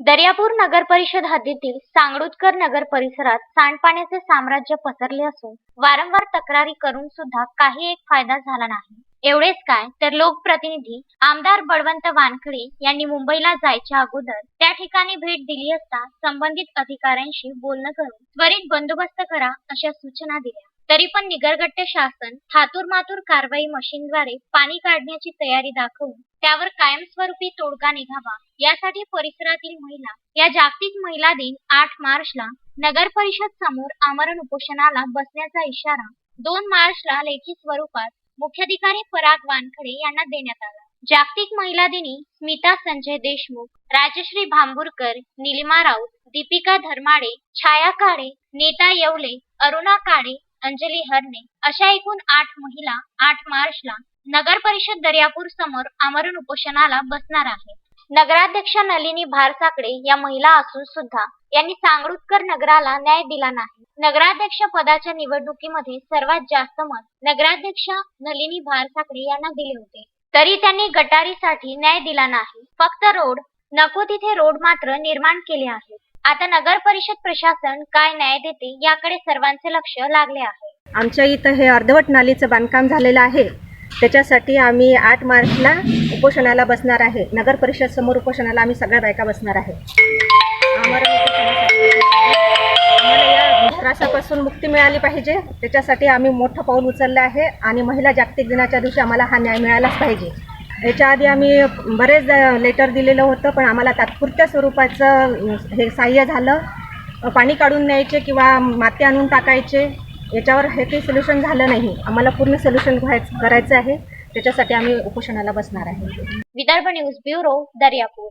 दर्यापूर नगर परिषद हद्दीतील सांगरुतकर नगर परिसरात सांडपाण्याचे साम्राज्य पसरले असून वारंवार तक्रारी करून सुद्धा काही एक फायदा झाला नाही. एवढेच काय तर लोकप्रतिनिधी आमदार बळवंत वानखडे यांनी मुंबईला जायच्या अगोदर त्या ठिकाणी भेट दिली असता संबंधित अधिकाऱ्यांशी बोलणं करून त्वरित बंदोबस्त करा अशा सूचना दिल्या. तरी पण निगरगट्टे शासन थातूर मातूर कारवाई मशीनद्वारे पाणी काढण्याची तयारी दाखवून त्यावर कायमस्वरूपी तोडगा निघावा यासाठी परिसरातील महिला या जागतिक महिला दिन आठ मार्चला नगर परिषद समोर आमरण उपोषणाला बसण्याचा इशारा दोन मार्चला लेखी स्वरूपात मुख्याधिकारी पराग वानखडे यांना देण्यात आला. जागतिक महिला दिनी स्मिता संजय देशमुख राजश्री भांबुरकर निलिमा राऊत दीपिका धर्माडे छाया काळे नेता येवले अरुणा काळे अंजली हरणे अशा एकूण आठ महिला आठ मार्चला नगर परिषद दर्यापूर समोर आमरण उपोषणाला बसणार आहे नगराध्यक्ष नलिनी भारसाकडे या महिला असून सुद्धा यांनी सांगरुतकर नगराला न्याय दिला नाही. नगराध्यक्ष पदाच्या निवडणुकीमध्ये सर्वात जास्त मत नगराध्यक्ष नलिनी भारसाकडे यांना दिले होते. तरी त्यांनी गटारीसाठी न्याय दिला नाही. फक्त रोड नको तिथे रोड मात्र निर्माण केले आहेत. आता नगर परिषद प्रशासन काय न्याय देते याकडे सर्वांचे लक्ष लागले आहे. आमच्या इथं हे अर्धवट नालीचं बांधकाम झालेलं आहे. त्याच्यासाठी आम्ही आठ मार्चला उपोषणाला बसणार आहे. नगर परिषद समोर उपोषणाला आम्ही सगळ्या बायका बसणार आहे. आम्हाला या त्रासापासून मुक्ती मिळाली पाहिजे. त्याच्यासाठी आम्ही मोठं पाऊल उचललं आहे आणि महिला जागतिक दिनाच्या दिवशी आम्हाला हा न्याय मिळालाच पाहिजे. याच्या आधी आम्ही बरेच लेटर दिलेलं होतं पण आम्हाला तात्पुरत्या स्वरूपाचं हे सहाय्य झालं. पाणी काढून न्यायचे किंवा माती आणून टाकायचे याच्यावर हे काही सोल्युशन झालं नाही. आम्हाला पूर्ण सोल्युशन करायचं आहे. त्याच्यासाठी आम्ही उपोषणाला बसणार आहे. Vidarbha news bureau Daryapur.